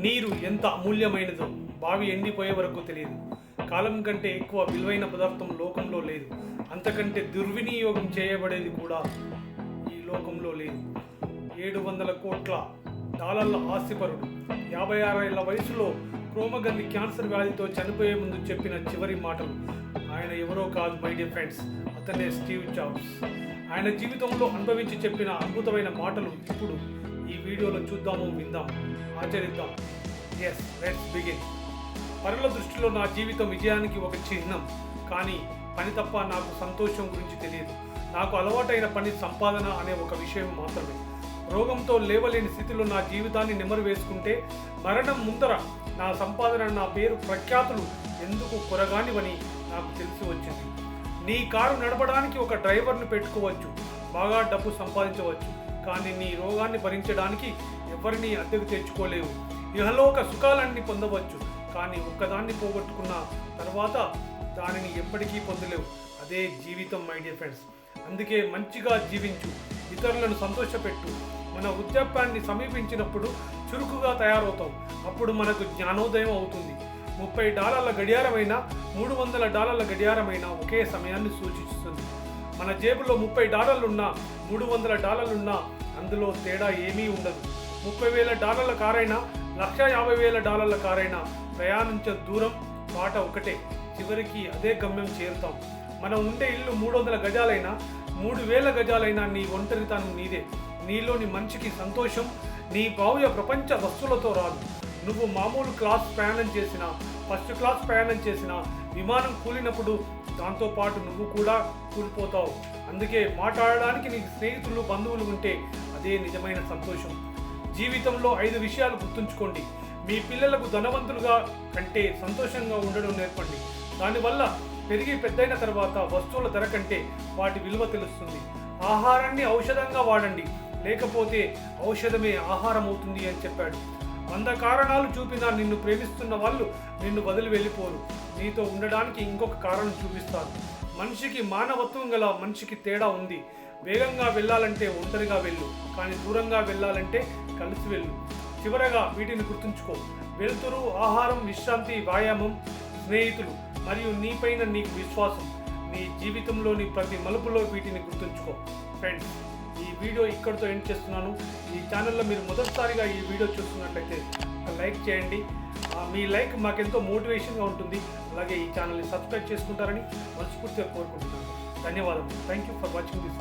నీరు ఎంత అమూల్యమైనదో బావి ఎండిపోయే వరకు తెలియదు. కాలం కంటే ఎక్కువ విలువైన పదార్థం లోకంలో లేదు. అంతకంటే దుర్వినియోగం చేయబడేది కూడా ఈ లోకంలో లేదు. ఏడు వందల కోట్ల డాలర్ల ఆస్తిపరుడు యాభై ఆరేళ్ళ వయసులో క్రోమగంది క్యాన్సర్ వ్యాధితో చనిపోయే ముందు చెప్పిన చివరి మాటలు. ఆయన ఎవరో కాదు మై డియర్ ఫ్రెండ్స్ అతనే స్టీవ్ జాబ్స్. ఆయన జీవితంలో అనుభవించి చెప్పిన అద్భుతమైన మాటలు ఇప్పుడు ఈ వీడియోలో చూద్దాము విందాం ఆచరిద్దాం ఎస్ లెట్స్ బిగిన్ పరుల దృష్టిలో నా జీవితం విజయానికి ఒక చిహ్నం కానీ పని తప్ప నాకు సంతోషం గురించి తెలియదు. నాకు అలవాటైన పని సంపాదన అనే ఒక విషయం మాత్రమే. రోగంతో లేవలేని స్థితిలో నా జీవితాన్ని నెమరు వేసుకుంటే మరణం ముందర నా సంపాదన నా పేరు ప్రఖ్యాతులు ఎందుకు కొరగానివని నాకు తెలిసి వచ్చింది. నీ కారు నడపడానికి ఒక డ్రైవర్ను పెట్టుకోవచ్చు. బాగా డబ్బు సంపాదించవచ్చు. కానీ నీ రోగాన్ని భరించడానికి ఎవరిని అద్దెకు తెచ్చుకోలేవు. ఇహలోక సుఖాలన్నీ పొందవచ్చు కానీ ఒక్కదాన్ని పోగొట్టుకున్న తర్వాత దానిని ఎప్పటికీ పొందలేవు. అదే జీవితం మై డియర్ ఫ్రెండ్స్ అందుకే మంచిగా జీవించు ఇతరులను సంతోషపెట్టు. మన వృద్ధాప్యాన్ని సమీపించినప్పుడు చురుకుగా తయారవుతాం అప్పుడు మనకు జ్ఞానోదయం అవుతుంది. ముప్పై డాలర్ల గడియారమైన మూడు వందల డాలర్ల గడియారమైన ఒకే సమయాన్ని సూచిస్తుంది. మన జేబులో ముప్పై డాలర్లున్నా మూడు వందల డాలర్లున్నా అందులో తేడా ఏమీ ఉండదు. ముప్పై వేల డాలర్ల కారైనా లక్ష యాభై వేల డాలర్ల కారైనా ప్రయాణించే దూరం బాట ఒకటే. చివరికి అదే గమ్యం చేరుతాం. మనం ఉండే ఇల్లు మూడు వందల గజాలైనా మూడు వేల గజాలైనా నీ ఒంటరితనం నీదే. నీలోని మనిషికి సంతోషం నీ భవ్య ప్రపంచ వస్తువులతో రాదు. నువ్వు మామూలు క్లాస్ ప్రయాణం చేసినా ఫస్ట్ క్లాస్ ప్రయాణం చేసినా విమానం కూలినప్పుడు దాంతోపాటు నువ్వు కూడా కూలిపోతావు. అందుకే మాట్లాడడానికి నీకు స్నేహితులు బంధువులు ఉంటే అదే నిజమైన సంతోషం. జీవితంలో ఐదు విషయాలు గుర్తుంచుకోండి. మీ పిల్లలకు ధనవంతులుగా కంటే సంతోషంగా ఉండడం నేర్పండి. దానివల్ల పెరిగి పెద్దయిన తర్వాత వస్తువుల ధర కంటే వాటి విలువ తెలుస్తుంది. ఆహారాన్ని ఔషధంగా వాడండి. లేకపోతే ఔషధమే ఆహారం అవుతుంది అని చెప్పాడు. వంద కారణాలు చూపినా నిన్ను ప్రేమిస్తున్న వాళ్ళు నిన్ను వదిలి వెళ్ళిపోరు. నీతో ఉండడానికి ఇంకొక కారణం చూపిస్తారు మనిషికి మానవత్వం గల మనిషికి తేడా ఉంది. వేగంగా వెళ్ళాలంటే ఒంటరిగా వెళ్ళు కానీ దూరంగా వెళ్ళాలంటే కలిసి వెళ్ళు. చివరగా వీటిని గుర్తుంచుకో. వెలుతురు ఆహారం విశ్రాంతి వ్యాయామం స్నేహితులు మరియు నీపైన నీకు విశ్వాసం. నీ జీవితంలోని ప్రతి మలుపులో వీటిని గుర్తుంచుకో. ఫ్రెండ్స్ ఈ వీడియో ఇక్కడితో ఎండ్ చేస్తున్నాను. ఈ ఛానల్లో మీరు మొదటిసారిగా ఈ వీడియో చూస్తున్నట్లయితే లైక్ చేయండి. మీ లైక్ మాకెంతో మోటివేషన్గా ఉంటుంది. అలాగే ఈ ఛానల్ని సబ్స్క్రైబ్ చేసుకుంటారని మనస్ఫూర్తిగా కోరుకుంటున్నాను. ధన్యవాదాలు thank you for watching this